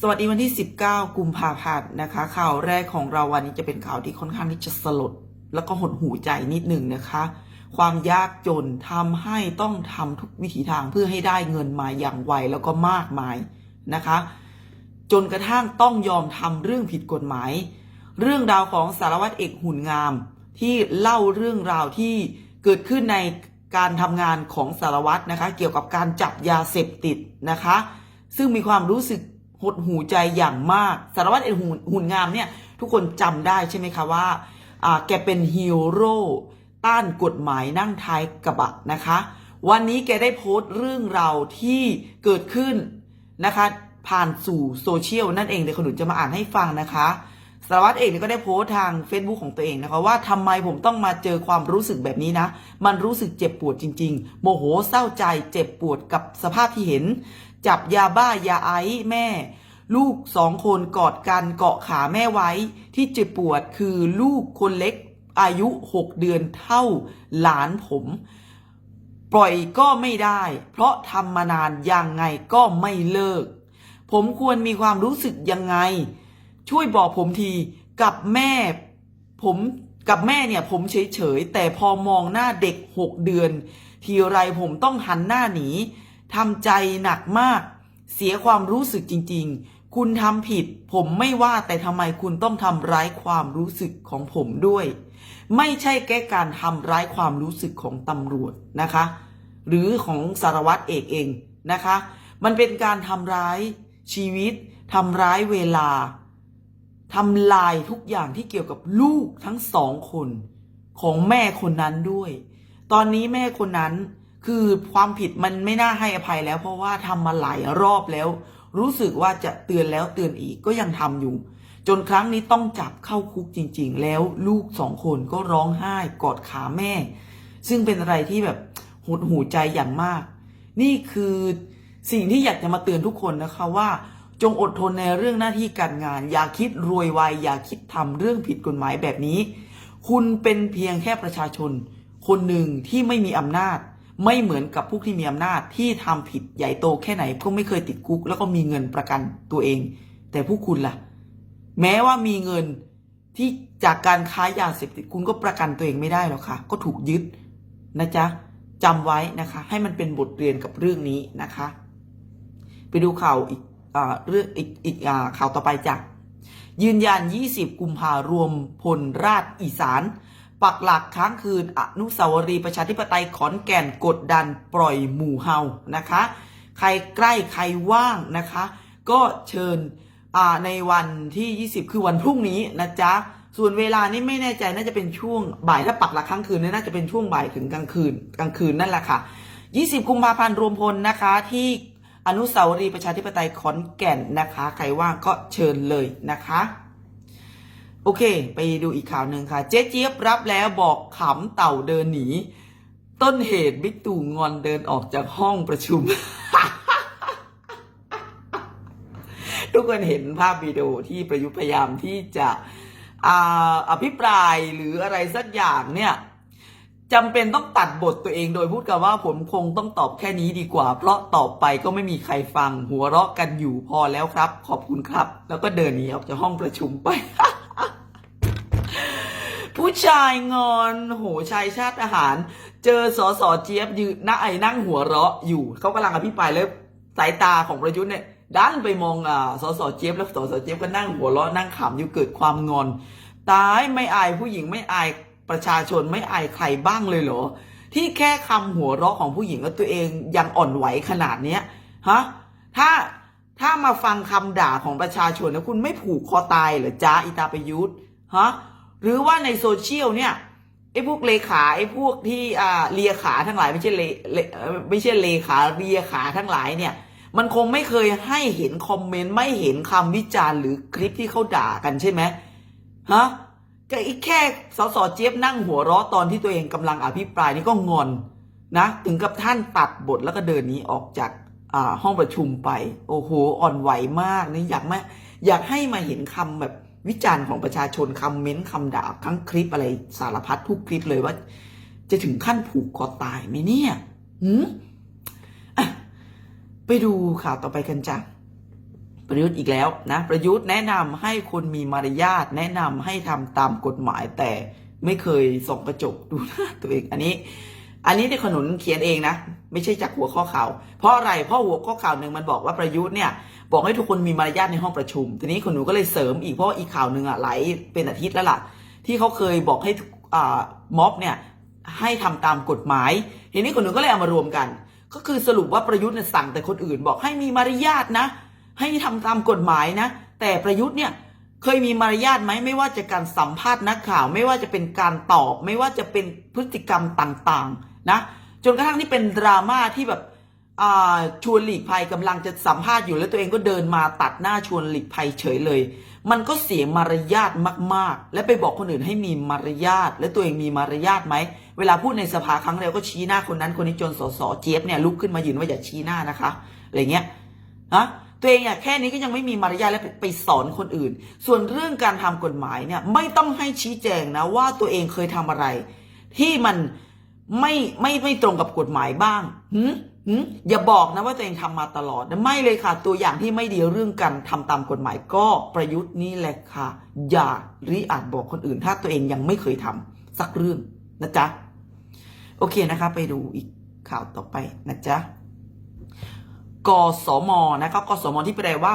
สวัสดีวันที่ 19 กุมภาพันธ์นะคะ ข่าวแรกของเราวันนี้จะเป็นข่าวที่ค่อนข้างที่จะสลด แล้วก็หดหูใจนิดหนึ่งนะคะ ความยากจนทำให้ต้องทำทุกวิถีทางเพื่อให้ได้เงินมาอย่างไวแล้วก็มากมายนะคะ จนกระทั่งต้องยอมทำเรื่องผิดกฎหมาย เรื่องราวของสารวัตรเอกหุ่นงาม ที่เล่าเรื่องราวที่เกิดขึ้นในการทำงานของสารวัตรนะคะ เกี่ยวกับการจับยาเสพติดนะคะ ซึ่งมีความรู้สึก หดหูใจอย่างมาก สารวัตรเอกหุ่นหุ่นงามเนี่ย ทุกคนจำได้ใช่ไหมคะว่าแกเป็นฮีโร่ต้านกฎหมายนั่งท้ายกระบะนะคะ วันนี้แกได้โพสต์เรื่องราวที่เกิดขึ้นนะคะ ผ่านสู่โซเชียลนั่นเองเดี๋ยวขนุนจะมาอ่านให้ฟังนะคะสารวัตรเอกเนี่ยก็ได้โพสต์ทาง Facebook ของตัวเองนะคะว่าทำไมผมต้องมาเจอความรู้สึกแบบนี้นะ มันรู้สึกเจ็บปวดจริง ๆ โมโหเศร้าใจเจ็บปวดกับสภาพที่เห็น จับยาบ้ายาไอซ์แม่ ลูกสองคนกอดกันเกาะขาแม่ไว้ ที่เจ็บปวดคือลูกคนเล็กอายุหกเดือนเท่าหลานผม ปล่อยก็ไม่ได้ เพราะทำมานานยังไงก็ไม่เลิก ผมควรมีความรู้สึกยังไง ช่วยบอกผมทีกับแม่ผมกับแม่เนี่ยผมเฉยๆ แต่พอมองหน้าเด็กหกเดือน ทีไรผมต้องหันหน้าหนี ทำใจหนักมาก เสียความรู้สึกจริง ๆ คุณทำผิด ผมไม่ว่าแต่ทำไมคุณต้องทำร้ายความรู้สึกของผมด้วย ไม่ใช่แค่การทำร้ายความรู้สึกของตำรวจนะคะ หรือของสารวัตรเอกเองนะคะ มันเป็นการทำร้ายชีวิตทำร้ายเวลาทำลายทุกอย่างที่เกี่ยวกับลูกทั้งสองคน ของแม่คนนั้นด้วย ตอนนี้แม่คนนั้น คือความผิดมันไม่น่าให้อภัยแล้ว เพราะว่าทำมาหลายรอบแล้ว รู้สึกว่าจะเตือนแล้วเตือนอีกก็ยังทำอยู่ จนครั้งนี้ต้องจับเข้าคุกจริง ๆ แล้วลูกสองคนก็ร้องไห้กอดขาแม่ ซึ่งเป็นอะไรที่แบบหดหูใจอย่างมาก นี่คือสิ่งที่อยากจะมาเตือนทุกคนนะคะว่า จงอดทนในเรื่องหน้าที่การงาน อย่าคิดรวยไวอย่าคิดทำเรื่องผิดกฎหมายแบบนี้ คุณเป็นเพียงแค่ประชาชน คนหนึ่งที่ไม่มีอำนาจ ไม่เหมือนกับผู้ที่มีอำนาจที่ทำผิดใหญ่โตแค่ไหนก็ไม่เคยติดคุก แล้วก็มีเงินประกันตัวเอง แต่ผู้คุณล่ะ แม้ว่ามีเงินที่จากการค้ายาเสพติดคุณก็ประกันตัวเองไม่ได้หรอกค่ะ ก็ถูกยึดนะจ๊ะจำไว้นะคะ ให้มันเป็นบทเรียนกับเรื่องนี้นะคะ ไปดูข่าวอีกอเรื่องอีกอีกอข่าวต่อไปจ้ะยืนยัน 20 กุมภารวมพลราชอีสาน ปักหลักค้างคืนอนุสาวรีย์ประชาธิปไตยขอนแก่นกดดันปล่อยหมู่เฮานะคะ ใครใกล้ใครว่างนะคะ ก็เชิญในวันที่ 20 คือวันพรุ่งนี้นะจ๊ะ ส่วนเวลานี่ไม่แน่ใจน่าจะเป็นช่วงบ่ายถ้าปักหลักค้างคืนนี่น่าจะเป็นช่วงบ่ายถึงกลางคืนกลางคืนนั่นแหละค่ะ 20 กุมภาพันธ์รวมพลนะคะที่อนุสาวรีย์ประชาธิปไตยขอนแก่นนะคะ ใครว่างก็เชิญเลยนะคะ โอเค ไปดูอีกข่าวหนึ่งค่ะ เจ๊เจี๊ยบรับแล้วบอกขำเต่าเดินหนี ต้นเหตุบิ๊กตู่งอนเดินออกจากห้องประชุม ทุกคนเห็นภาพวิดีโอที่ประยุทธ์พยายามที่จะอ่าอภิปรายหรืออะไรสักอย่างเนี่ยจำเป็นต้องตัดบทตัวเองโดยพูดกันว่าผมคงต้องตอบแค่นี้ดีกว่า เพราะตอบไปก็ไม่มีใครฟังหัวเราะกันอยู่พอแล้วครับ ขอบคุณครับ แล้วก็เดินหนีออกจากห้องประชุมไป ผู้ชายงอนโหชายชาติทหาร เจอสอสอเจี๊ยบยืนนั่งไอ้นั่งหัวเราะอยู่เขากำลังอภิปรายแล้วสายตาของประยุทธ์เนี่ยดันไปมองอ่าสอสอเจี๊ยบแล้วสอสอเจี๊ยบก็นั่งหัวเราะนั่งขำอยู่เกิดความงอน ตายไม่อายผู้หญิงไม่อายประชาชนไม่อายใครบ้างเลยเหรอ ที่แค่คำหัวเราะของผู้หญิงแล้วตัวเองยังอ่อนไหวขนาดเนี้ยฮะถ้าถ้ามาฟังคำด่าของประชาชนแล้วคุณไม่ผูกคอตายเหรอจ้าอีตาประยุทธ์ฮะ หรือว่าในโซเชียลเนี่ยไอ้พวกเลขาไอ้พวกที่อ่าเลียขาทั้งหลายไม่ใช่เล่ไม่ใช่เลขาเลียขาทั้งหลายเนี่ย มันคงไม่เคยให้เห็นคอมเมนต์ไม่เห็นคำวิจารณ์หรือคลิปที่เขาด่ากันใช่ไหมฮะก็อีกแค่สสเจี๊ยบนั่งหัวเราะตอนที่ตัวเองกำลังอภิปรายนี่ก็งอนนะถึงกับท่านตัดบทแล้วก็เดินนี้ออกจากอ่าห้องประชุมไป โอ้โหอ่อนไหวมากนี่อยากมาอยากให้มาเห็นคำแบบ วิจารณ์ของประชาชนคำเม้นต์คำด่าทั้งคลิปอะไรสารพัดทุกคลิปเลยว่า จะถึงขั้นผูกคอตายไหมเนี่ยหืมไปดูข่าวต่อไปกันจ้ะปประยุทธ์อีกแล้วนะ ประยุทธ์แนะนำให้คนมีมารยาทแนะนำให้ทำตามกฎหมายแต่ไม่เคยส่องกระจกดูหน้าตัวเองอันนี้ อันนี้ที่ขนุนเขียนเองนะ ไม่ใช่จากหัวข้อข่าวเพราะอะไรเพราะหัวข้อข่าวหนึ่งมันบอกว่าประยุทธ์เนี่ยบอกให้ทุกคนมีมารยาทในห้องประชุม ทีนี้ขนุนก็เลยเสริมอีกเพราะอีกข่าวหนึ่งอะไหลเป็นอาทิตย์แล้วล่ะ ที่เขาเคยบอกให้ม็อบเนี่ยให้ทำตามกฎหมาย ทีนี้ขนุนก็เลยเอามารวมกัน ก็คือสรุปว่าประยุทธ์เนี่ยสั่งแต่คนอื่น บอกให้มีมารยาทนะ ให้ทำตามกฎหมายนะ แต่ประยุทธ์เนี่ยเคยมีมารยาทไหมไม่ว่าจะการสัมภาษณ์นักข่าว ไม่ว่าจะเป็นการตอบ ไม่ว่าจะเป็นพฤติกรรมต่างๆ นะจนกระทั่งที่เป็นดราม่าที่แบบชวนหลีกภัยกำลังจะสัมภาษณ์อยู่แล้วตัวเองก็เดินมาตัดหน้าชวนหลีกภัยเฉยเลย มันก็เสียมารยาทมาก ๆ และไปบอกคนอื่นให้มีมารยาทและตัวเองมีมารยาทไหมเวลาพูดในสภาครั้งเดียวก็ชี้หน้าคนนั้นคนนี้จนสสเจี๊ยบเนี่ยลุกขึ้นมายืนว่าอย่าชี้หน้านะคะอะไรเงี้ยนะตัวเองอะแค่นี้ก็ยังไม่มีมารยาทและไปไปสอนคนอื่น ส่วนเรื่องการทำกฎหมายเนี่ยไม่ต้องให้ชี้แจงนะว่าตัวเองเคยทำอะไร ที่มัน ไม่ไม่ไม่ตรงกับกฎหมายบ้างหืมหืมอย่าบอกนะว่าตัวเองทำมาตลอดไม่เลยค่ะ ตัวอย่างที่ไม่ดีเรื่องการทำตามกฎหมายก็ประยุทธ์นี่แหละค่ะ อย่าริอาจบอกคนอื่น ถ้าตัวเองยังไม่เคยทำสักเรื่องนะจ๊ะโอเคนะคะ ไปดูอีกข่าวต่อไปนะจ๊ะกสมนะครับกสมที่แปลว่า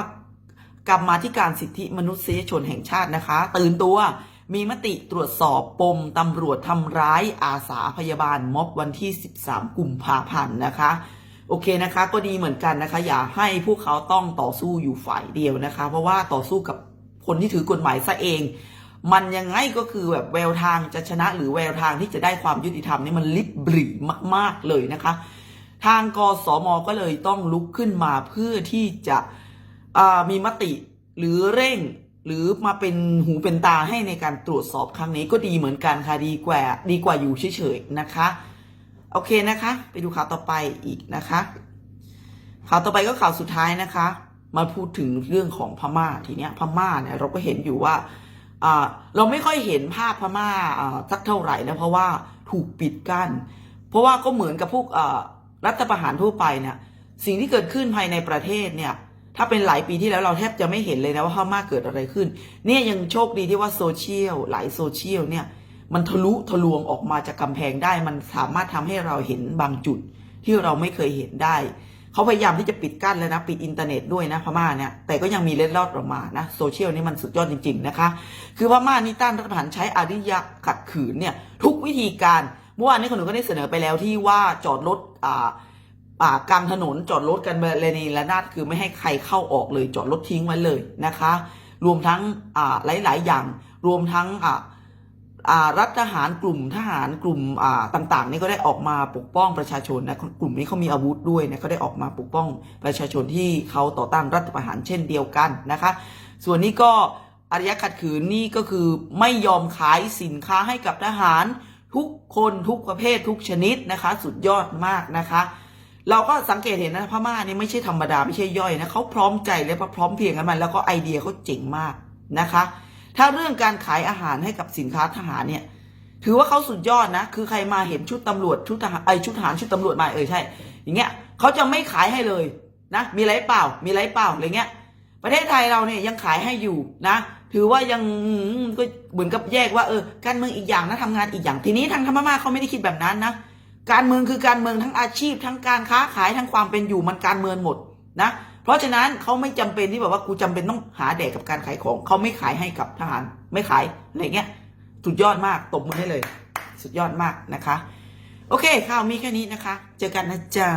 กรรมาธิการสิทธิมนุษยชนแห่งชาตินะคะ ตื่นตัว มีมติตรวจสอบปมตำรวจทำร้ายอาสาพยาบาลม็อบวันที่ 13 กุมภาพันธ์นะคะโอเคนะคะ ก็ดีเหมือนกันนะคะ อย่าให้พวกเขาต้องต่อสู้อยู่ฝ่ายเดียวนะคะ เพราะว่าต่อสู้กับคนที่ถือกฎหมายซะเอง มันยังไงก็คือแบบแววทางจะชนะหรือแววทางที่จะได้ความยุติธรรมนี่มันลิบหรี่มาก ๆเลยนะคะ ทางกสมก็เลยต้องลุกขึ้นมาเพื่อที่จะมีมติหรือเร่ง หรือมาเป็นหูเป็นตาให้ในการตรวจสอบครั้งนี้ก็ดีเหมือนกันค่ะดีกว่าดีกว่าอยู่เฉยๆนะคะ โอเคนะคะ ไปดูข่าวต่อไปอีกนะคะ ข่าวต่อไปก็ข่าวสุดท้ายนะคะ มาพูดถึงเรื่องของพม่าทีเนี้ยพม่าเนี่ยเราก็เห็นอยู่ว่าเราไม่ค่อยเห็นภาพพม่าอ่าสักเท่าไหร่นะเพราะว่าถูกปิดกั้นเพราะว่าก็เหมือนกับพวกรัฐประหารทั่วไปเนี่ยสิ่งที่เกิดขึ้นภายในประเทศเนี่ย ถ้าเป็นหลายปีที่แล้วเราแทบจะไม่เห็นเลยนะว่าพม่าเกิดอะไรขึ้น เนี่ยยังโชคดีที่ว่าโซเชียลหลายโซเชียลเนี่ยมันทะลุทะลวงออกมาจากกำแพงได้ มันสามารถทำให้เราเห็นบางจุดที่เราไม่เคยเห็นได้ เขาพยายามที่จะปิดกั้นแล้วนะ ปิดอินเทอร์เน็ตด้วยนะพม่าเนี่ยแต่ก็ยังมีเล็ดลอดออกมานะโซเชียลนี่มันสุดยอดจริง ๆนะคะ คือพม่านี่ต้านรัฐประหารใช้อาริยะขัดขืนเนี่ยทุกวิธีการเมื่อวานนี้คนหนูก็ได้เสนอไปแล้วที่ว่าจอดรถอ่า กลางถนนจอดรถกันเรนีและนาดคือไม่ให้ใครเข้าออกเลยจอดรถทิ้งไว้เลยนะคะ รวมทั้งหลาย ๆ อย่าง รวมทั้งรัฐทหารกลุ่มทหารกลุ่มต่าง ๆ นี่ก็ได้ออกมาปกป้องประชาชนนะกลุ่มนี้เขามีอาวุธด้วยนะเขาได้ออกมาปกป้องประชาชนที่เขาต่อต้านรัฐประหารเช่นเดียวกันนะคะ ส่วนนี้ก็อารยะขัดขืนนี่ก็คือไม่ยอมขายสินค้าให้กับทหารทุกคนทุกประเภททุกชนิดนะคะ สุดยอดมากนะคะ เราก็สังเกตเห็นนะพม่านี่ไม่ใช่ธรรมดาไม่ใช่ย่อยนะเขาพร้อมใจและพร้อมเพียงกันมาแล้วก็ไอเดียเขาเจ๋งมากนะคะ ถ้าเรื่องการขายอาหารให้กับสินค้าทหารเนี่ย ถือว่าเขาสุดยอดนะ คือใครมาเห็นชุดตำรวจชุดทหารไอชุดทหารชุดตำรวจมาเออใช่ อย่างเงี้ยเขาจะไม่ขายให้เลยนะมีไรเปล่า มีไรเปล่าอะไรเงี้ย ประเทศไทยเราเนี่ยยังขายให้อยู่นะ ถือว่ายังก็เหมือนกับแยกว่าเออการเมืองอีกอย่างนะทำงานอีกอย่างทีนี้ทางธรรมมาเขาไม่ได้คิดแบบนั้นนะ การเมืองคือการเมืองทั้งอาชีพ ทั้งการค้าขายทั้งความเป็นอยู่มันการเมืองหมดนะเพราะฉะนั้นเขาไม่จำเป็นที่แบบว่ากูจำเป็นต้องหาแดกกับการขายของเขาไม่ขายให้กับทหารไม่ขายอะไรเงี้ยสุดยอดมากตบมือให้เลย สุดยอดมากนะคะ โอเคข่าวมีแค่นี้นะคะ เจอกันนะจ๊ะ